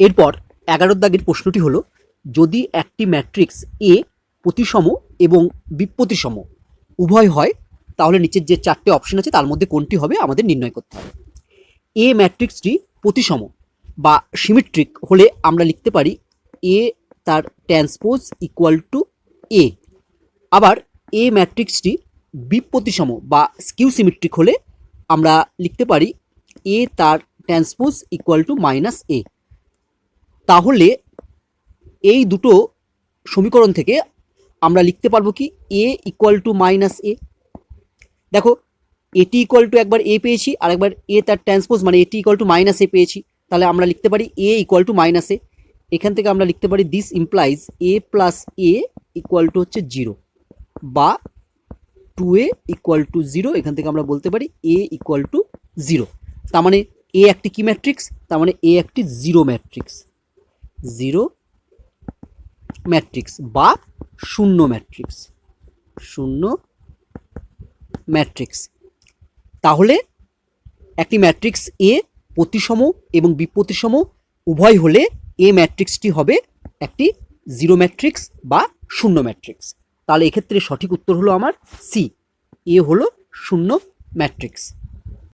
এরপর এগারোর দাগের প্রশ্নটি হলো, যদি একটি ম্যাট্রিক্স এ প্রতিসম এবং বিপ্রতিসম উভয় হয়, তাহলে নিচের যে চারটে অপশন আছে তার মধ্যে কোনটি হবে আমাদের নির্ণয় করতে হবে। এ ম্যাট্রিক্সটি প্রতিসম বা সিমেট্রিক হলে আমরা লিখতে পারি এ তার ট্রান্সপোজ ইকুয়াল টু এ আবার এ ম্যাট্রিক্সটি বিপ্রতিসম বা স্কিউ সিমেট্রিক হলে আমরা লিখতে পারি এ তার transpose equal to minus A তাহলে এই দুটো সমীকরণ থেকে আমরা লিখতে পারব কি? A equal to minus A দেখো এটি ইকুয়াল টু একবার এ পেয়েছি, আর একবার এ তার ট্রান্সপোজ মানে এটি ইকুয়াল টু মাইনাস এ পেয়েছি। তাহলে আমরা লিখতে পারি A equal to minus A এখান থেকে আমরা লিখতে পারি this implies A plus A equal to হচ্ছে জিরো বা two A equal to zero এখান থেকে আমরা বলতে পারি এ ইকুয়াল টু জিরো তার মানে এ একটি কি ম্যাট্রিক্স তার মানে এ একটি জিরো ম্যাট্রিক্স জিরো ম্যাট্রিক্স বা শূন্য ম্যাট্রিক্স। শূন্য ম্যাট্রিক্স। তাহলে একটি ম্যাট্রিক্স এ প্রতিসম এবং বিপ্রতিসম উভয় হলে এ ম্যাট্রিক্সটি হবে একটি জিরো ম্যাট্রিক্স বা শূন্য ম্যাট্রিক্স। তাহলে এক্ষেত্রে সঠিক উত্তর হলো আমার সি। এ হলো শূন্য ম্যাট্রিক্স।